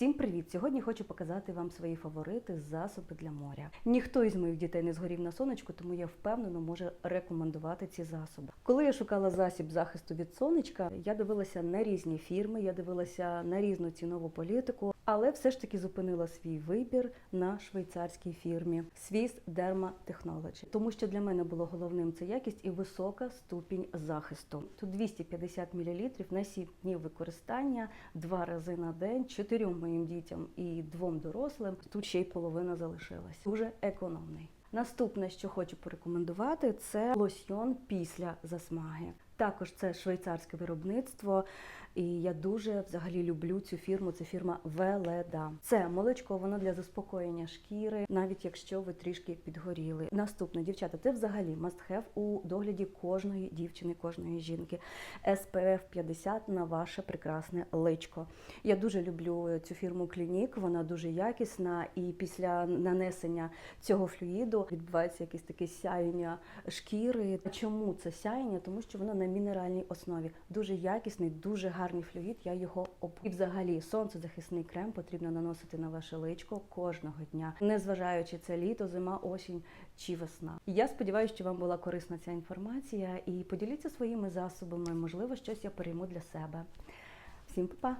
Всім привіт! Сьогодні хочу показати вам свої фаворити засоби для моря. Ніхто із моїх дітей не згорів на сонечку, тому я впевнено можу рекомендувати ці засоби. Коли я шукала засіб захисту від сонечка, я дивилася на різні фірми, я дивилася на різну цінову політику, але все ж таки зупинила свій вибір на швейцарській фірмі Swiss Derma Technology, тому що для мене було головним це якість і висока ступінь захисту. Тут 250 мл на 7 днів використання, два рази на день, чотирьом моїм дітям і двом дорослим. Тут ще й половина залишилась. Дуже економний. Наступне, що хочу порекомендувати, це лосьйон після засмаги. Також це швейцарське виробництво, і я дуже взагалі люблю цю фірму. Це фірма Веледа. Це молочко, воно для заспокоєння шкіри, навіть якщо ви трішки підгоріли. Наступне, дівчата, це взагалі must have у догляді кожної дівчини, кожної жінки. SPF 50 на ваше прекрасне личко. Я дуже люблю цю фірму Клінік, вона дуже якісна, і після нанесення цього флюїду відбувається якесь таке сяєння шкіри. Чому це сяєння? Тому що воно на мінеральній основі. Дуже якісний, дуже гарний флюїд. Я його об і взагалі сонцезахисний крем потрібно наносити на ваше личко кожного дня, незважаючи це літо, зима, осінь чи весна. Я сподіваюся, що вам була корисна ця інформація, і поділіться своїми засобами. Можливо, щось я перейму для себе. Всім па-па!